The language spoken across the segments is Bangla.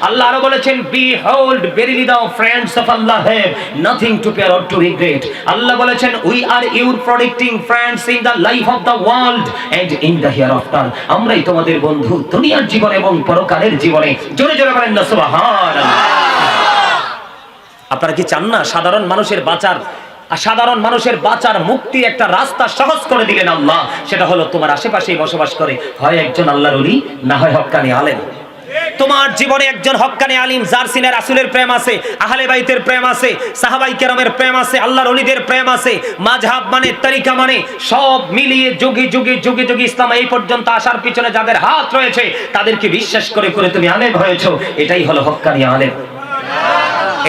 আল্লাহ আরও বলেছেন বি হোল্ড বেরিলি দাও friends of Allah nothing to fear or to regret Allah বলেছেন we are your protecting friends in the life of the world and in the hereafter আমরাই তোমাদের বন্ধু দুনিয়ার জীবন এবং পরকালের জীবনে। জোরে জোরে বলেন না, সুবহানাল্লাহ। আপনারা কি চান না সাধারণ মানুষের বাঁচার? সাধারণ মানুষের বাঁচার মুক্তির একটা রাস্তা সহজ করে দিলেন আল্লাহ। সেটা হলো তোমার আশেপাশেই বসবাস করে। হয় একজন আল্লাহর না হয় হক্কানি আলেম। তোমার জীবনে একজন হক্কানি আলিম, যার সিনের রাসূলের প্রেম আছে, আহলে বাইতের প্রেম আছে, সাহাবাই কেরামের প্রেম আছে, আল্লাহর অলিদের প্রেম আছে মাযহাব মানে তরিকা মানে সব মিলিয়ে যুগে যুগে যুগে যুগে ইসলাম এই পর্যন্ত আসার পিছনে যাদের হাত রয়েছে, তাদেরকে বিশ্বাস করে করে তুমি আলেম হয়েছো, এটাই হলো হক্কানি আলেম।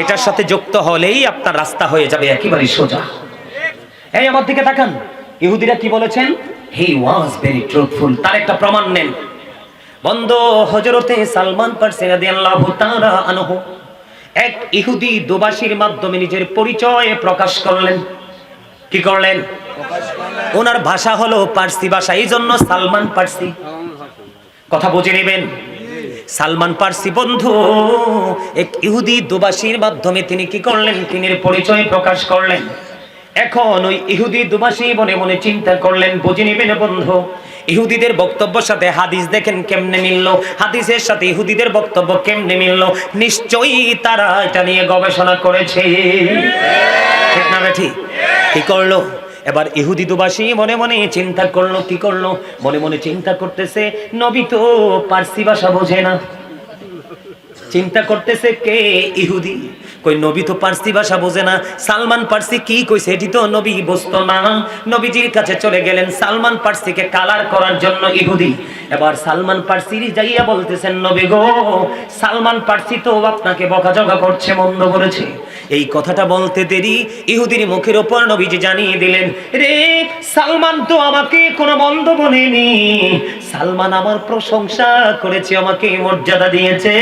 এটার সাথে যুক্ত হলেই আপনার রাস্তা হয়ে যাবে একেবারে সোজা। এই আমার দিকে তাকান। ইহুদিরা কি বলেছেন? হি ওয়াজ ভেরি ট্রুথফুল তার একটা প্রমাণ নেন। বন্ধ হজরতে সালমান পারসি তাআলা আনহু এক ইহুদি দুবাসীর মাধ্যমে নিজের পরিচয় প্রকাশ করলেন। কি করলেন? ওনার ভাষা হলো পার্সি ভাষা এই জন্য সালমান পার্সি। কথা বুঝে নেবেন? সালমান পার্সি বন্ধু, এক ইহুদি দুবাসীর মাধ্যমে তিনি কি করলেন? তিনি পরিচয় প্রকাশ করলেন। এখন ওই ইহুদি দুবাসী মনে মনে চিন্তা করলেন, বুঝে নিবেন বন্ধু ইহুদিদের বক্তব্যের সাথে হাদিস দেখেন কেমনে মিলল? হাদিসের সাথে ইহুদিদের বক্তব্য কেমনে মিলল? নিশ্চয়ই তারা এটা নিয়ে গবেষণা করেছে। ঠিক না বেঠি? কি করল? এবার ইহুদি দুবাসী মনে মনে চিন্তা করল, কি করল? মনে মনে চিন্তা করতেছে, নবী তো পার্সি ভাষা বোঝে না। চিন্তা করতেছে কে ইহুদি? কই, নবী তো পার্সি ভাষা বোঝে না। সালমান পার্সি কি কইছে, এটি তো নবী বুঝতো না। নবীজির কাছে চলে গেলেন সালমান পার্সিকে কালার করার জন্য ইহুদি। এবার সালমান পার্সির যাইয়া বলতেছেন, নবী গো, সালমান পার্সি তো আপনাকে বকাঝকা করছে, মন্দ করেছে। এই কথাটা বলতে দেরি ইহুদির মুখের ওপর নবীজি জানিয়ে দিলেন, রে, সালমান তো আমাকে কোনো মন্দ বলেনি। সালমান আমার প্রশংসা করেছে, আমাকে মর্যাদা দিয়েছে।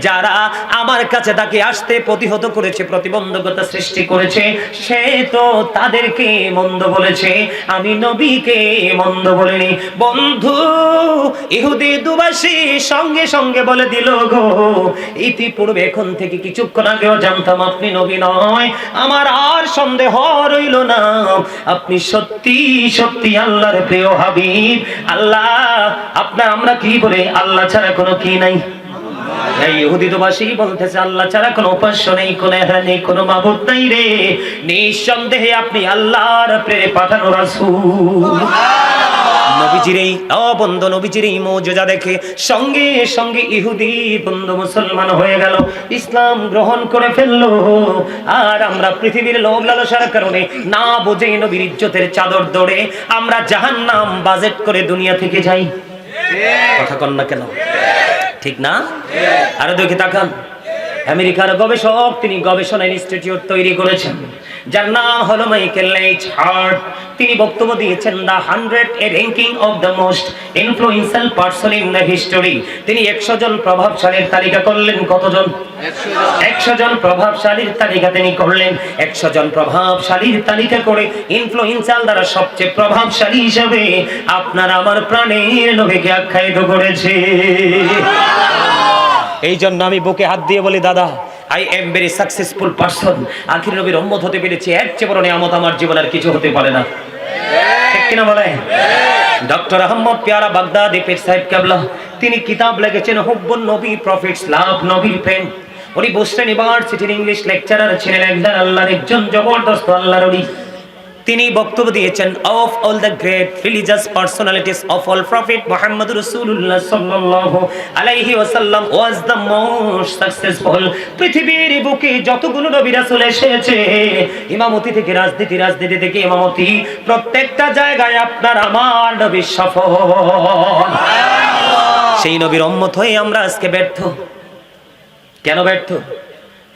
যারা আমার কাছে তাকে আসতে প্রতিহত করেছে, প্রতিবন্ধকতা সৃষ্টি করেছে, সে তো তাদেরকে মন্দ বলেছে। আমি নবীকে মন্দ বলিনি। বন্ধু, ইহুদি দুবাসী সঙ্গে সঙ্গে বলে দিল গো, ইতিপূর্বে এখন থেকে কিছুক্ষণ আগেও জানতাম আপনি নবী নয়। আমার আর সন্দেহ রইল না। আপনি সত্যি সত্যি আল্লাহর প্রিয় হাবিব। আল্লাহ আপনার আমরা কি বলে? আল্লাহ ছাড়া কোনো কি নাই। বলতেছে, আল্লাহ ছাড়া কোনো নেই নেই নিঃসন্দেহে আপনি আল্লাহর অবন্ধ দেখে সঙ্গে সঙ্গে ইহুদি বন্ধু মুসলমান হয়ে গেল। ইসলাম গ্রহণ করে ফেলল। আর আমরা পৃথিবীর লোভ লালসার কারণে না বোঝে নবীর ইজ্জতের চাদর দৌড়ে আমরা জাহান্নাম বাজেট করে দুনিয়া থেকে যাই। কথা কন না কেন? ঠিক না? আরও দেখে তাকান। আমেরিকার গবেষক, তিনি গবেষণা ইনস্টিটিউট তৈরি করেছেন, যার নাম হলো মাইকেল এইচ হার্ট। তিনি বক্তব্য দিয়েছেন, the hundred a ranking of the most influential person in the history. তিনি একশো জন প্রভাবশালীর তালিকা করলেন, কতজন? একশো জন প্রভাবশালীর তালিকা তিনি করলেন। একশো জন প্রভাবশালীর তালিকা করে ইনফ্লুয়েন্সাল দ্বারা সবচেয়ে প্রভাবশালী হিসেবে আপনার আমার প্রাণের নবীকে আখ্যায়িত করেছে? এই জন্য আমি বুকে হাত দিয়ে বলি, দাদা I am very successful person আখির নবীর উম্মত হতে পেরেছি। এর চেয়ে বড় নিয়ামত আমার জীবনে আর কিছু হতে পারে না। ঠিক কিনা বলে ডক্টর আহমদ পেয়ারা বাগদাদি, পীর সাহেব কেবলা, তিনি কিতাব লিখেছেন, হুব্বুন নবী প্রফিটস লাভ নবীর প্রেম। উনি বোস্টন ইউনিভার্সিটির ইংলিশ লেকচারার ছিলেন একজন আল্লাহর একজন জবরদস্ত আল্লাহর উনি তিনি বক্তব্য দিয়েছেন of all the great religious personalities of all prophet Muhammad রাসূলুল্লাহ সাল্লাল্লাহু আলাইহি ওয়াসাল্লাম ওয়াজ দ্য মোস্ট সাকসেসফুল পৃথিবীর বুকে যতগুলো নবী রাসূল এসেছে, ইমামতি থেকে রাজনীতি রাজনীতি থেকে ইমামতি, প্রত্যেকটা জায়গায় আপনার আমার নবী সফল। সেই নবীর উম্মত হয়ে আমরা আজকে ব্যর্থ। কেন ব্যর্থ?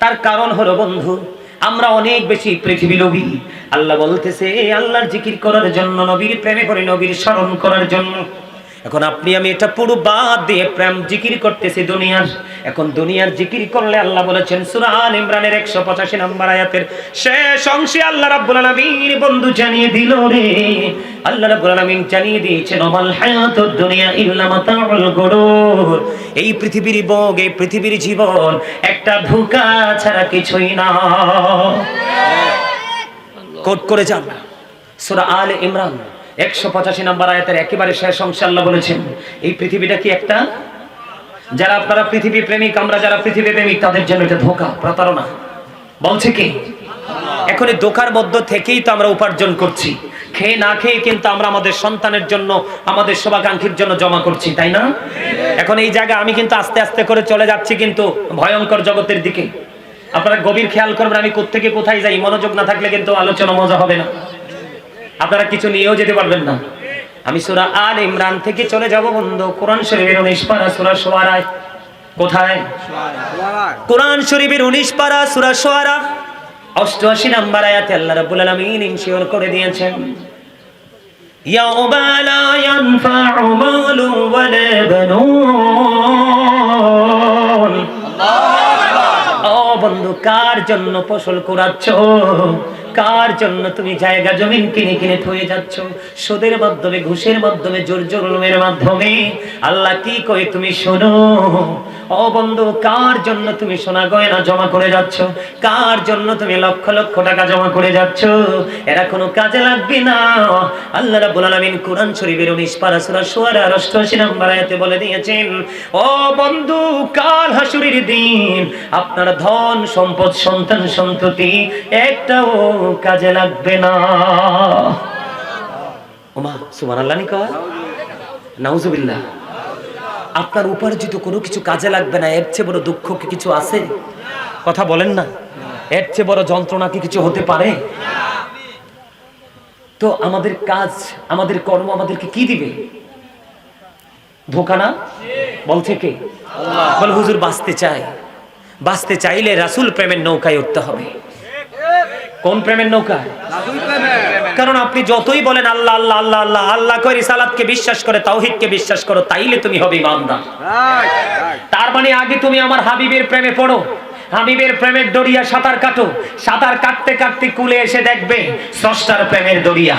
তার কারণ হলো বন্ধু আমরা অনেক বেশি পৃথিবী লোভী আল্লাহ বলতেছে, আল্লাহর জিকির করার জন্য, নবীর প্রেমে করে নবীর স্মরণ করার জন্য এখন আপনি, আমি এটা পুরো বাদ দিয়ে প্রেম জিকির করতেছি দুনিয়ার। এখন দুনিয়ার জিকির করলে আল্লাহ বলেছেন সূরা আল ইমরানের 185 নম্বর আয়াতের শেষ অংশে আল্লাহ রাব্বুল আলামিন বন্ধু জানিয়ে দিল রে। আল্লাহ রাব্বুল আলামিন জানিয়ে দিয়েছেন, ওমাল হায়াতুদ দুনিয়া ইল্লা মাতাউল গুরুর। এই পৃথিবীর ভোগ, এই পৃথিবীর জীবন একটা ধোঁকা ছাড়া কিছুই না। কোট করে যান সূরা আলে ইমরান। একশো পঁচাশি নম্বর আয়াতের একেবারে শেষ অংশে আল্লাহ বলেছেন, এই পৃথিবীটা কি একটা? যারা আপনারা পৃথিবী প্রেমিক, আমরা যারা পৃথিবী প্রেমিক, তাদের জন্য এটা ধোকা, প্রতারণা। বলছে কি? এখন এই দোকার মধ্য থেকেই তো আমরা উপার্জন করছি। খেয়ে না খেয়ে কিন্তু আমরা আমাদের সন্তানের জন্য, আমাদের শোভাকাঙ্ক্ষীর জন্য জমা করছি, তাই না? এখন এই জায়গা আমি কিন্তু আস্তে আস্তে করে চলে যাচ্ছি কিন্তু ভয়ঙ্কর জগতের দিকে। আপনারা গভীর খেয়াল করবেন, আমি কোত্থেকে কোথায় যাই? মনোযোগ না থাকলে কিন্তু আলোচনা মজা হবে না। আপনারা কিছু নিয়েও যেতে পারবেন না। আমি সুরা আল ইমরান থেকে চলে যাব বন্ধু। কোরআন শরীফের উনিশ পারা সুরা সোয়ারায় কোথায়? কোরআন শরীফের উনিশ পারা সুরা সোয়ারা। অষ্টআশি নাম্বার আয়াতে আল্লাহ রাব্বুল আলামিন ইনশিওর করে দিয়েছেন ইয়াউমা লা ইয়ানফা'ু মালু ওয়ালা বানুন। ও বন্ধু কার জন্য ফসল কুড়াচ্ছ? কার জন্য তুমি জায়গা জমিন কিনে কিনে থয়ে যাচ্ছ। সুদের মাধ্যমে, ঘুষের মাধ্যমে, জোর জোরের মাধ্যমে। আল্লাহ কি কয়ে তুমি শোনো? ও বন্ধু, কার জন্য তুমি সোনা গয়না জমা করে যাচ্ছ? কার জন্য তুমি লক্ষ লক্ষ টাকা জমা করে যাচ্ছ? এরা কোনো কাজে লাগবে না। আল্লাহ রাব্বুল আলামিন কোরআন শরীফের 19 পারা সূরা শুআরা 88 নম্বর আয়াতে বলে দিয়েছেন, ও বন্ধু, কাল হাসুরের দিন আপনার ধন, সম্পদ, সন্তান, সন্ততি একটাও কাজে লাগবে না। ওমা, সুবহানাল্লাহ নি কয় নাউজুবিল্লাহ। আপনার উপার্জিত কোনো কিছু কাজে লাগবে না, এর চেয়ে বড় দুঃখ কি কিছু আছে? কথা বলেন না। এর চেয়ে বড় যন্ত্রণা কি কিছু হতে পারে? তো আমাদের কাজ, আমাদের কর্ম আমাদেরকে কি দিবে? ধোকা না? বলছে কে? বল, হুজুর, বাঁচতে চায়। বাঁচতে চাইলে রাসূল প্রেমের নৌকায় উঠতে হবে। কোন প্রেমের নৌকা? কারণ আপনি যতই বলেন আল্লাহ আল্লাহ আল্লাহ আল্লাহ আল্লাহ করে রিসালাতকে বিশ্বাস করে, তাওহীদকে বিশ্বাস করো, তাইলে তুমি হবে ইমানদার। তার মানে আগে তুমি আমার হাবিবের প্রেমে পড়ো, হাবিবের প্রেমের দরিয়া সাঁতার কাটো, সাঁতার কাটতে কাটতে কুলে এসে দেখবে স্রষ্টার প্রেমের দরিয়া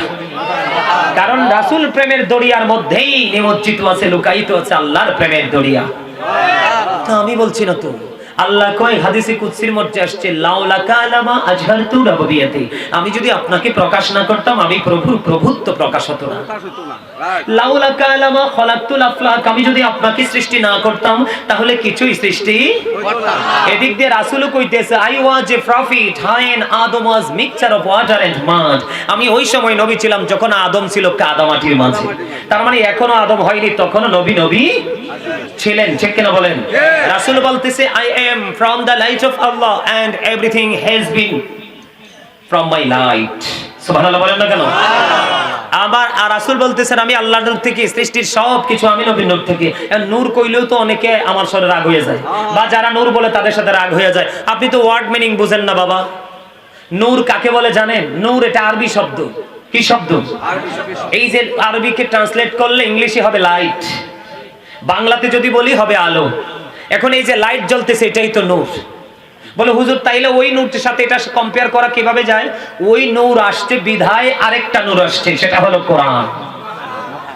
কারণ রাসুল প্রেমের দরিয়ার মধ্যেই নিমজ্জিত আছে, লুকায়িত আছে আল্লাহর প্রেমের দরিয়া আমি বলছি না তো। আল্লাহ কয় হাদিসে কুদসির মধ্যে আসছে লাউলা কালামা আজহারতু রাববিয়াতি আমি যদি আপনাকে প্রকাশ না করতাম আমি প্রভুর প্রভুত্ব প্রকাশ হতো না। লাউলা কালামা খলাকতুল আফলাক আমি যদি আপনাকে সৃষ্টি না করতাম তাহলে কিছুই সৃষ্টি এদিক দিয়ে রাসূলও কইতেছে I was a prophet হাইন Adam was mixture of water and mud আমি ওই সময় নবী ছিলাম যখন আদম ছিল কাদা মাটির মাঝে। তার মানে এখনও আদম হয়নি তখনও নবী নবী ছিলেন ঠিক কিনা বলেন? রাসূল বলতেছে I am from the light of Allah and everything has been from my light সুবহানাল্লাহ বলেন না কেন? আবার আর রাসূল বলতেছেন আমি আল্লাহর নূর থেকে সৃষ্টির সব কিছু আমি নবীর নূর থেকে। নূর কইলেও তো অনেকে আমার সাথে রাগ হয়ে যায়। বা যারা নূর বলে তাদের সাথে রাগ হয়ে যায়। আপনি তো ওয়ার্ড মিনিং বুঝেন না বাবা। নূর কাকে বলে জানেন? নূর এটা আরবি শব্দ। কি শব্দ? এই যে আরবিকে ট্রান্সলেট করলে ইংলিশে হবে লাইট বাংলাতে যদি বলি হবে আলো। এখন এই যে লাইট জ্বলতেছে, এটাই তো নূর। বলে, হুজুর, তাইলে ওই নূরটির সাথে এটা কম্পেয়ার করা কীভাবে যায়? ওই নূর আসছে, বিধায় আরেকটা নূর আসছে, সেটা হলো কোরআন।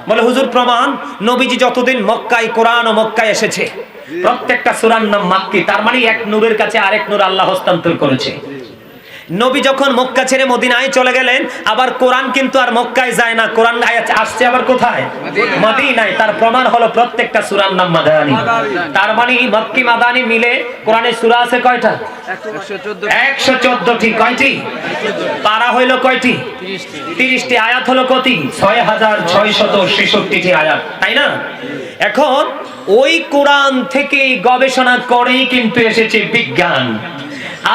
বলে, হুজুর, প্রমাণ, নবীজি যতদিন মক্কায়, কোরআন ও মক্কায় এসেছে, প্রত্যেকটা সুরার নাম মাক্কি, তার মানে এক নূরের কাছে আরেক নূর আল্লাহ হস্তান্তর করেছে। নবী যখন মক্কা ছেড়ে মদিনায় চলে গেলেন আবার কোরআন কিন্তু আর মক্কায় যায় না। কোরআন আয়াত আসছে আবার কোথায়? মদিনায়। তার প্রমাণ হলো প্রত্যেকটা সূরার নাম মাদানি। তার মানে মক্কি মাদানি মিলে কোরআনের সূরা আছে কয়টা? 114টি কয়টি? পারা হইল কয়টি? 30টি আয়াত হলো কতি 6666টি আয়াত। তাই না? এখন ওই কোরআন থেকে গবেষণা করেই কিন্তু এসেছে বিজ্ঞান।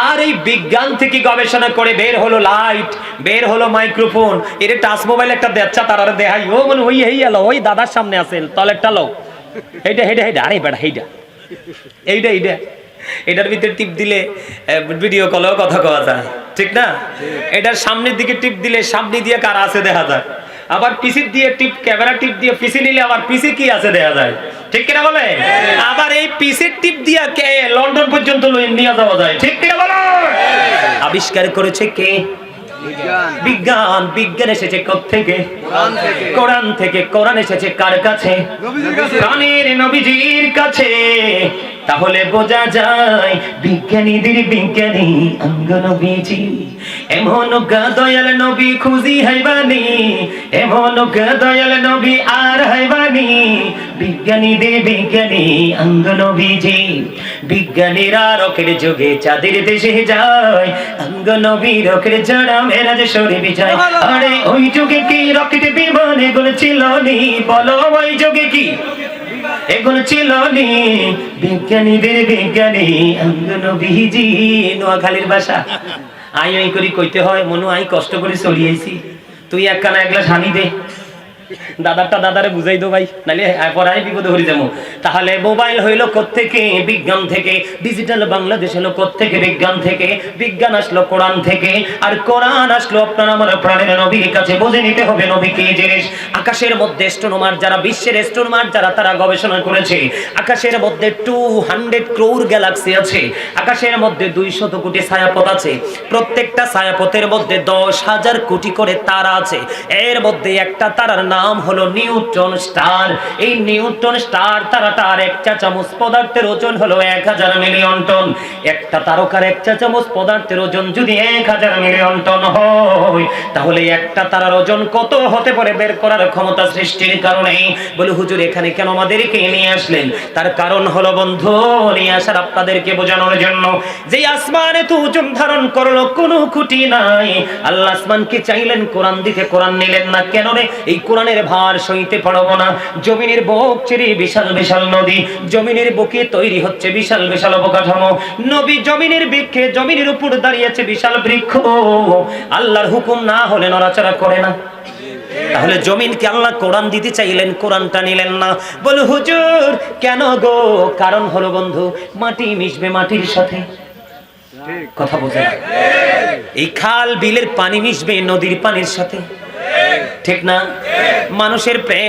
আর এই বিজ্ঞান থেকে গবেষণা করে বের হলো লাইট বের হলো মাইক্রোফোন। এটা টাচ মোবাইল একটা দেচ্ছা তারা দেখাই। ও মানে ওই হেই এলো ওই দাদার সামনে আছেন তলেরটা লো। এইটা হেইটা হেইটা আরে বেড়া হেইটা এইটা এইটা এটার ভিতরে টিপ দিলে ভিডিও কলেও কথা কওয়া যায়। ঠিক না? এটার সামনের দিকে টিপ দিলে সামনে দিয়ে কার আছে দেখা যায় আবার পিসির দিয়ে টিপ ক্যামেরা টিপ দিয়ে পিসি নিলে আবার পিসি কি আছে দেখা যায়? ঠিক কিনা বলে? আবার এই পিসির টিপ দিয়া কে লন্ডন পর্যন্ত নিয়ে যাওয়া যায়? ঠিক কিনা বলো? আবিষ্কার করেছে কে? বিজ্ঞান। বিজ্ঞান। এসেছে থেকে কোরআন থেকে। কোরআন থেকে। কোরআন এসেছে কার কাছে? নবীজির কাছে। তাহলে বোঝা যায়, বিজ্ঞানীদের বিজ্ঞানী অঙ্গ নবীজি। এমন দয়াল নবী খুঁজি হাইবানি, এমন দয়াল নবী আর হাইবানি। বিজ্ঞানীদের বিজ্ঞানী অঙ্গ নবীজি। বিজ্ঞানীরা রকের যুগে চাঁদের দেশে যায় অঙ্গ নবী রকের জড়া মেরাজ শরীফ যায়। আরে ওই যুগে কি রকেট বিমান এগুলো ছিল নি? বলো ওই যুগে কি? এগুলো ছিল নি। বিজ্ঞানীদের বিজ্ঞানী বিজি নোয়াখালীর বাসা। আই আই করি কইতে হয়, মনু, আই কষ্ট করে চলিয়েছি তুই একখানা এক গ্লাস হানি দে। দাদারটা দাদারে বুঝাই দো ভাই নালে পড়াই বিপদে হয়ে যাব। তাহলে মোবাইল হইল থেকে বিজ্ঞান থেকে। ডিজিটাল বাংলাদেশ হলো থেকে বিজ্ঞান থেকে। বিজ্ঞান আসলো কোরআন থেকে। আর কোরআন আসলো আপনার আমার প্রাণের নবীর কাছে। বুঝে নিতে হবে নবী কি জিনিস। আকাশের মধ্যে স্টোনোমার যারা, বিশ্বের স্টোনোমার যারা, তারা গবেষণা করেছে। আকাশের মধ্যে টু হান্ড্রেড ক্রোর গ্যালাক্সি আছে। আকাশের মধ্যে দুইশত কোটি ছায়াপথ আছে। প্রত্যেকটা ছায়াপথের মধ্যে দশ হাজার কোটি করে তারা আছে। এর মধ্যে একটা তারার নাম হলো নিউটন স্টার। এই নিউটন স্টার তারাটার এক চা চামচ পদার্থের ওজন হলো এক হাজার মিলিয়ন টন। একটা তারকার এক চা চামচ পদার্থের ওজন যদি এক হাজার মিলিয়ন টন হয়, তাহলে একটা তারার ওজন কত হতে পারে বের করার ক্ষমতা সৃষ্টির কারণে বলে হুজুর, এখানে কেন আমাদেরকে নিয়ে আসলেন? তার কারণ হলো, বন্ধু, নিয়ে আসার আপনাদেরকে বোঝানোর জন্য, যে আসমানে তো ওজন ধারণ করল কোনো খুঁটি নাই। আল্লাহ আসমানকে চাইলেন কোরআন দিতে, কোরআন নিলেন না। কেন রে? এই কোরআনের ভার সইতে পারব না। জমিনের বুক চিরি বিশাল বিশাল নদী জমিনের বুকে তৈরি হচ্ছে বিশাল বিশাল অবকাঠামো। নবী জমিনের বৃক্ষে জমিনের উপর দাঁড়িয়েছে বিশাল বৃক্ষ। আল্লাহর হুকুম না হলে নড়াচড়া করে না। তাহলে জমিনকে আল্লাহ কোরআন দিতে চাইলেন কোরআনটা নিলেন না। বলে হুজুর কেন গো? কারণ হলো বন্ধু মাটি মিশবে মাটির সাথে। কথা বোঝে। এই খাল বিলের পানি মিশবে নদীর পানির সাথে। ঠিক না? মানুষের প্রেম